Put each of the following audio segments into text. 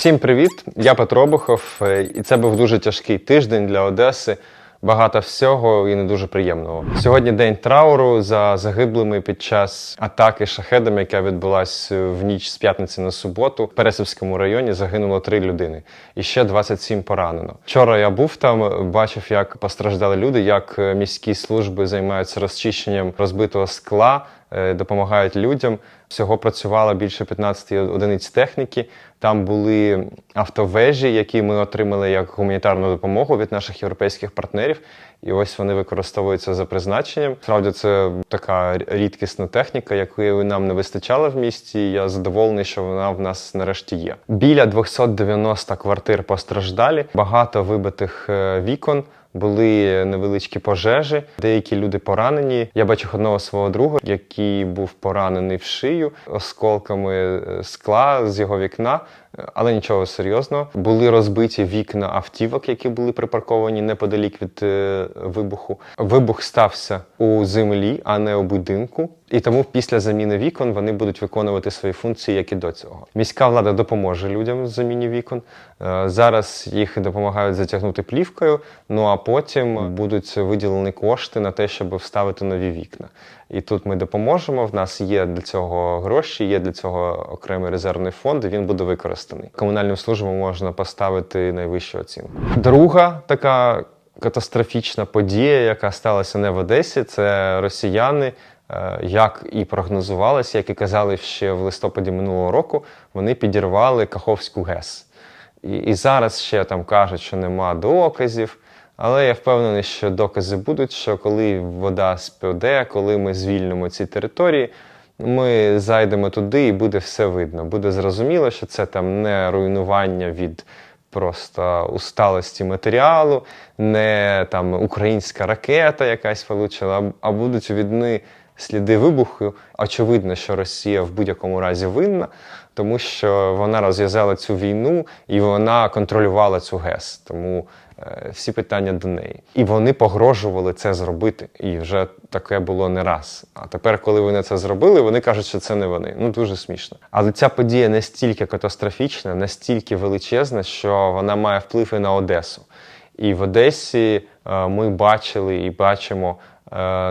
Всім привіт! Я Петро Обухов, е, і це був дуже тяжкий тиждень для Одеси. Багато всього і не дуже приємного. Сьогодні день трауру за загиблими під час атаки шахедами, яка відбулась в ніч з п'ятниці на суботу. В Пересівському районі загинуло три людини, і ще 27 поранено. Вчора я був там, бачив, як постраждали люди, як е, міські служби займаються розчищенням розбитого скла, е, допомагають людям. Всього працювало більше 15 одиниць техніки. Там були автовежі, які ми отримали як гуманітарну допомогу від наших європейських партнерів. І ось вони використовуються за призначенням. Справді це така рідкісна техніка, якої нам не вистачало в місті. Я задоволений, що вона в нас нарешті є. Біля 290 квартир постраждалі, багато вибитих е, вікон. Були невеличкі пожежі, деякі люди поранені. Я бачив одного свого друга, який був поранений в шию осколками е, скла з його вікна, але нічого серйозного. Були розбиті вікна автівок, які були припарковані неподалік від е, вибуху. Вибух стався у землі, а не у будинку. І тому після заміни вікон вони будуть виконувати свої функції, як і до цього. Міська влада допоможе людям в заміні вікон. Е, Зараз їх допомагають затягнути плівкою. Ну а потім будуть виділені кошти на те, щоб вставити нові вікна. І тут ми допоможемо. В нас є для цього гроші, є для цього окремий резервний фонд. і Він буде використаний. Комунальним службам можна поставити найвищу оцінку. Друга така катастрофічна подія, яка сталася не в Одесі, це росіяни. е, Як і прогнозувалося, як і казали ще в листопаді минулого року, вони підірвали Каховську ГЕС. І, і зараз ще там кажуть, що нема доказів. Але я впевнений, що докази будуть, що коли вода спаде, коли ми звільнимо ці території, ми зайдемо туди і буде все видно. Буде зрозуміло, що це там не руйнування від просто усталості матеріалу, не там українська ракета якась влучила, а- будуть видні сліди вибуху. Очевидно, що Росія в будь-якому разі винна, тому що вона розв'язала цю війну і вона контролювала цю ГЕС. Тому всі питання до неї. І вони погрожували це зробити. І вже таке було не раз. А тепер, коли вони це зробили, вони кажуть, що це не вони. Ну дуже смішно. Але ця подія настільки катастрофічна, настільки величезна, що вона має вплив і на Одесу. І в Одесі е, ми бачили і бачимо е,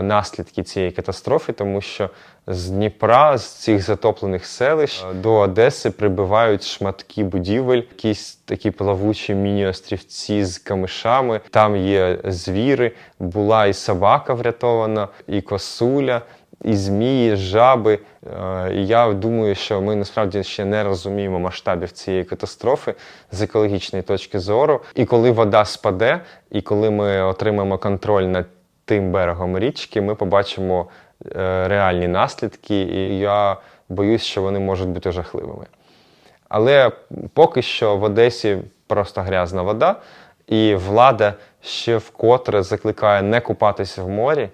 наслідки цієї катастрофи, тому що з Дніпра, з цих затоплених селищ е, до Одеси прибивають шматки будівель, якісь такі плавучі міні-острівці з камишами. Там є звіри, була і собака врятована, і косуля. І змії, жаби. Е, я думаю, що ми насправді ще не розуміємо масштабів цієї катастрофи з екологічної точки зору. І коли вода спаде, і коли ми отримаємо контроль над тим берегом річки, ми побачимо е, реальні наслідки, і я боюсь, що вони можуть бути жахливими. Але поки що в Одесі просто грязна вода, і влада ще вкотре закликає не купатися в морі,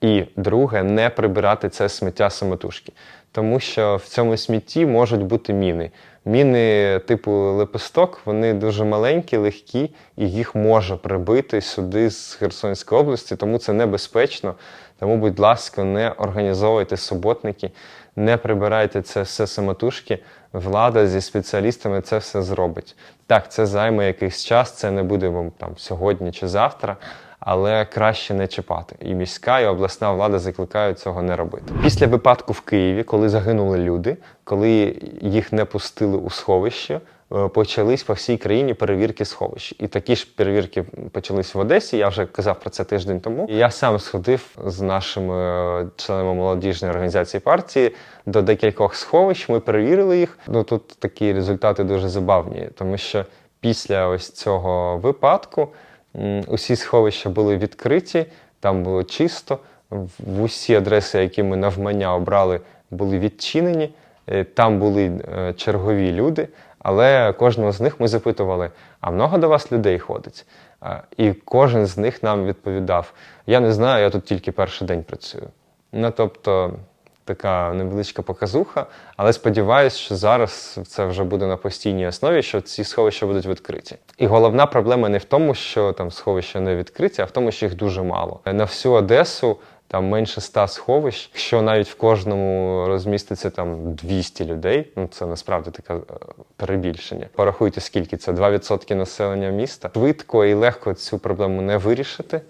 і друге, не прибирати це сміття самотужки. Тому що в цьому смітті можуть бути міни. Міни типу лепесток, вони дуже маленькі, легкі, і їх може прибити сюди з Херсонської області, тому це небезпечно. Тому, будь ласка, не організовуйте суботники, не прибирайте це все самотужки. Влада зі спеціалістами це все зробить. Так, це займе якийсь час, це не буде вам там сьогодні чи завтра, але краще не чіпати. І міська, і обласна влада закликають цього не робити. Після випадку в Києві, коли загинули люди, коли їх не пустили у сховище. е, Почались по всій країні перевірки сховищ. І такі ж перевірки почались в Одесі. Я вже казав про це тиждень тому. Я сам сходив з нашими е, членами молодіжної організації партії до декількох сховищ. Ми перевірили їх. Ну тут такі результати дуже забавні, тому що після ось цього випадку усі сховища були відкриті, там було чисто. В усі адреси, які ми навмання обрали, були відчинені. Е, Там були е, чергові люди, але кожного з них ми запитували: а много до вас людей ходить? І кожен з них нам відповідав: Я не знаю, я тут тільки перший день працюю. Ну тобто така невеличка показуха, але сподіваюся, що зараз це вже буде на постійній основі, що ці сховища будуть відкриті. І головна проблема не в тому, що там сховища не відкриті, а в тому, що їх дуже мало. На всю Одесу там менше 100 сховищ. Якщо навіть в кожному розміститься там 200 людей, ну це насправді таке е, перебільшення. Порахуйте, скільки це 2% населення міста. Швидко і легко цю проблему не вирішити.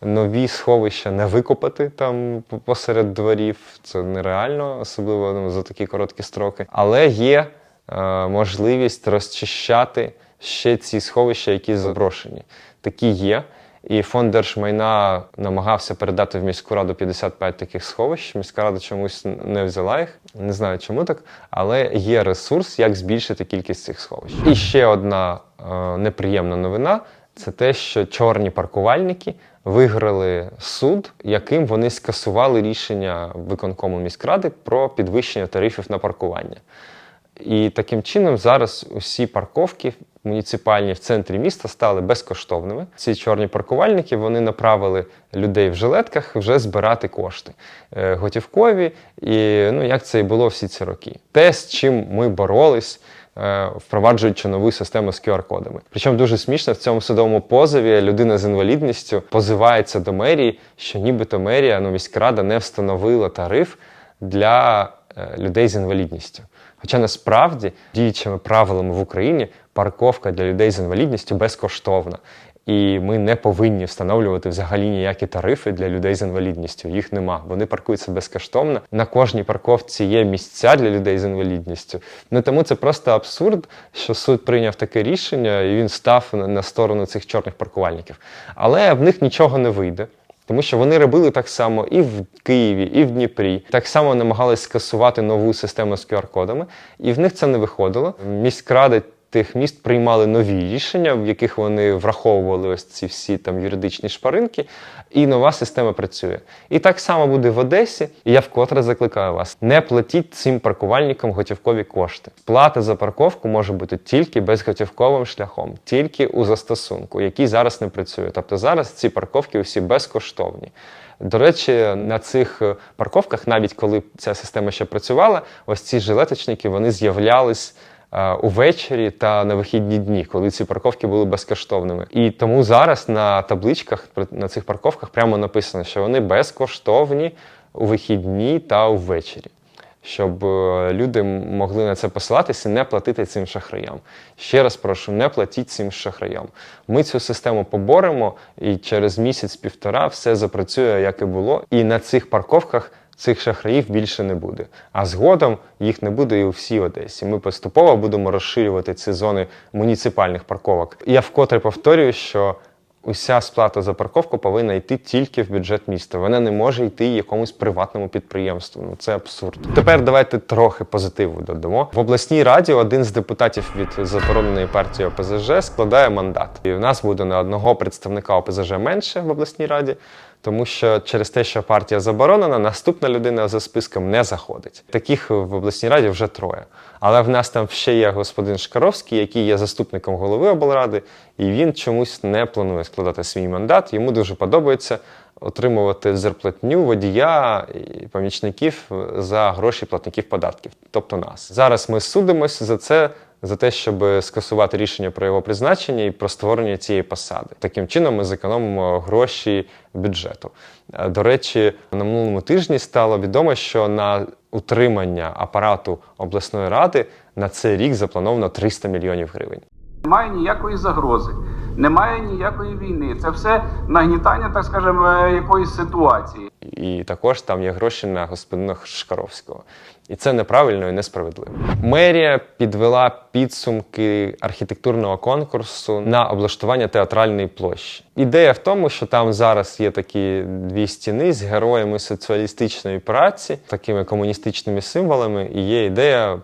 Нові сховища не викопати там посеред дворів. Це нереально, особливо ну, за такі короткі строки. Але є е, можливість розчищати ще ці сховища, які заброшені. Такі є. І фонд держмайна намагався передати в міську раду 55 таких сховищ. Міська рада чомусь не взяла їх. Не знаю, чому так, але є ресурс, як збільшити кількість цих сховищ. І ще одна е, неприємна новина це те, що чорні паркувальники виграли суд, яким вони скасували рішення виконкому міськради про підвищення тарифів на паркування. І таким чином зараз усі парковки муніципальні в центрі міста стали безкоштовними. Ці чорні паркувальники вони направили людей в жилетках вже збирати кошти е, готівкові, і ну як це і було всі ці роки. Те, з чим ми боролись. Е, Впроваджуючи нову систему з QR-кодами. Причому дуже смішно в цьому судовому позові людина з інвалідністю позивається до мерії, що нібито мерія, ну міськрада не встановила тариф для е, людей з інвалідністю. Хоча насправді діючими правилами в Україні парковка для людей з інвалідністю безкоштовна. І ми не повинні встановлювати взагалі ніякі тарифи для людей з інвалідністю. Їх нема. Вони паркуються безкоштовно. На кожній парковці є місця для людей з інвалідністю. Ну тому це просто абсурд, що суд прийняв таке рішення і він став на- сторону цих чорних паркувальників. Але в них нічого не вийде. Тому що вони робили так само і в Києві, і в Дніпрі. Так само намагались скасувати нову систему з QR-кодами, і в них це не виходило. Міськради тих міст приймали нові рішення, в яких вони враховували ось ці всі там юридичні шпаринки, і нова система працює. І так само буде в Одесі. І я вкотре закликаю вас: не платіть цим паркувальникам готівкові кошти. Плата за парковку може бути тільки безготівковим шляхом, тільки у застосунку, який зараз не працює. Тобто зараз ці парковки усі безкоштовні. До речі, на цих е, парковках, навіть коли ця система ще працювала, ось ці жилеточники вони з'являлись. Е, Увечері та на вихідні дні, коли ці парковки були безкоштовними, і тому зараз на табличках на цих парковках прямо написано, що вони безкоштовні у вихідні та увечері, щоб е, люди могли на це посилатися і не платити цим шахраям. Ще раз прошу, не платіть цим шахраям. Ми цю систему поборемо, і через місяць-півтора все запрацює, як і було. І на цих парковках цих шахраїв більше не буде. А згодом їх не буде і у всій Одесі. Ми поступово будемо розширювати ці зони муніципальних парковок. Я вкотре повторюю, що уся сплата за парковку повинна йти тільки в бюджет міста. Вона не може йти якомусь приватному підприємству. Ну це абсурд. Тепер давайте трохи позитиву додамо. В обласній раді один з депутатів від забороненої партії ОПЗЖ складає мандат. І в нас буде на одного представника ОПЗЖ менше в обласній раді. Тому що через те, що партія заборонена, наступна людина за списком не заходить. Таких в обласній раді вже троє. Але в нас там ще є господин Шкаровський, який є заступником голови облради, і він чомусь не планує складати свій мандат. Йому дуже подобається отримувати зарплатню водія і помічників за гроші платників податків, тобто нас. Зараз ми судимося за це. За те, щоб скасувати рішення про його призначення і про створення цієї посади. Таким чином ми зекономимо гроші бюджету. Е, До речі, на минулому тижні стало відомо, що на утримання апарату обласної ради на цей рік заплановано 300 мільйонів гривень. Немає ніякої загрози, немає ніякої війни. Це все нагнітання, так скажемо, якоїсь ситуації. І також там є гроші на господина Шкаровського. І це неправильно і несправедливо. Мерія підвела підсумки архітектурного конкурсу на облаштування театральної площі. Ідея в тому, що там зараз є такі дві стіни з героями соціалістичної праці, такими комуністичними символами, і є ідея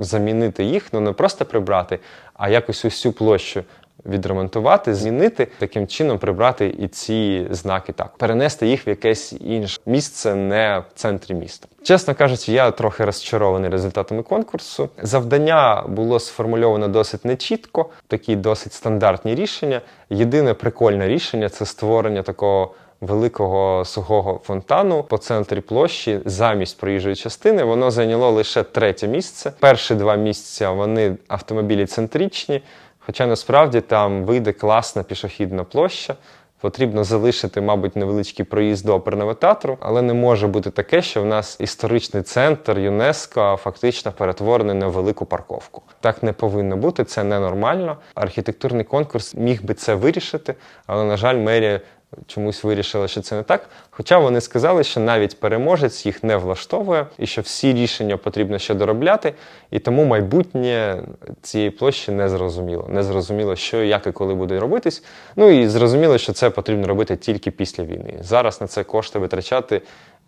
замінити їх, ну не просто прибрати, а якось усю площу відремонтувати, змінити, таким чином прибрати і ці знаки так, перенести їх в якесь інше місце, не в центрі міста. Чесно кажучи, я трохи розчарований результатами конкурсу. Завдання було сформульовано досить нечітко, такі досить стандартні рішення. Єдине прикольне рішення це створення такого. Великого сухого фонтану по центрі площі замість проїжджої частини воно зайняло лише третє місце. Перші два місця вони автомобілі центричні, Хоча насправді там вийде класна пішохідна площа, Потрібно залишити, мабуть, невеличкий проїзд до оперного театру, але не може бути таке, що в нас історичний центр ЮНЕСКО фактично перетворений на велику парковку. Так не повинно бути, це ненормально. Архітектурний конкурс міг би це вирішити, але, на жаль, мерія чомусь вирішила, що це не так. Хоча вони сказали, що навіть переможець їх не влаштовує, і що всі рішення потрібно ще доробляти, і тому майбутнє цієї площі не зрозуміло. Не зрозуміло, що, як і коли буде робитись. Ну і зрозуміло, що це потрібно робити тільки після війни. Зараз на це кошти витрачати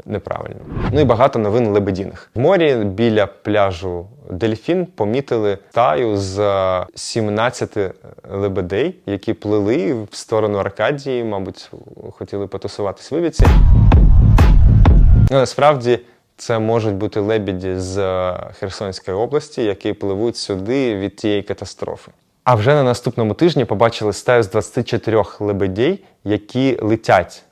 неправильно. Ну і багато новин лебедіних. В морі біля пляжу Дельфін помітили стаю з е, 17 лебедей, які плили в сторону Аркадії, мабуть, хотіли потусуватись в Івіці. Ну, насправді це можуть бути лебеді з Херсонської області, які пливуть сюди від тієї катастрофи. А вже на наступному тижні побачили стаю з 24 лебедей, які летять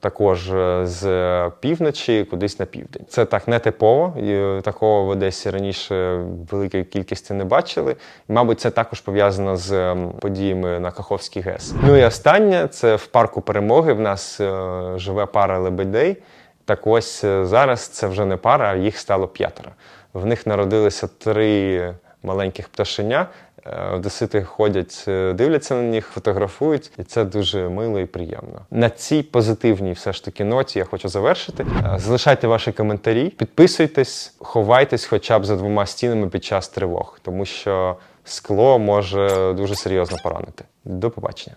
також е, з півночі кудись на південь. Це так не типово. і, е, Такого в Одесі раніше великої кількості не бачили. І, мабуть, це також пов'язано з подіями на Каховській ГЕС. Ну і останнє це в парку перемоги. В нас е, живе пара лебедей. Так ось зараз це вже не пара, а їх стало п'ятеро. В них народилися три маленьких пташеня. Е, Одесити ходять, е, дивляться на них, фотографують, і це дуже мило і приємно. На цій позитивній все ж таки ноті я хочу завершити. Е, Залишайте ваші коментарі, підписуйтесь, ховайтесь хоча б за двома стінами під час тривог, тому що скло може дуже серйозно поранити. До побачення.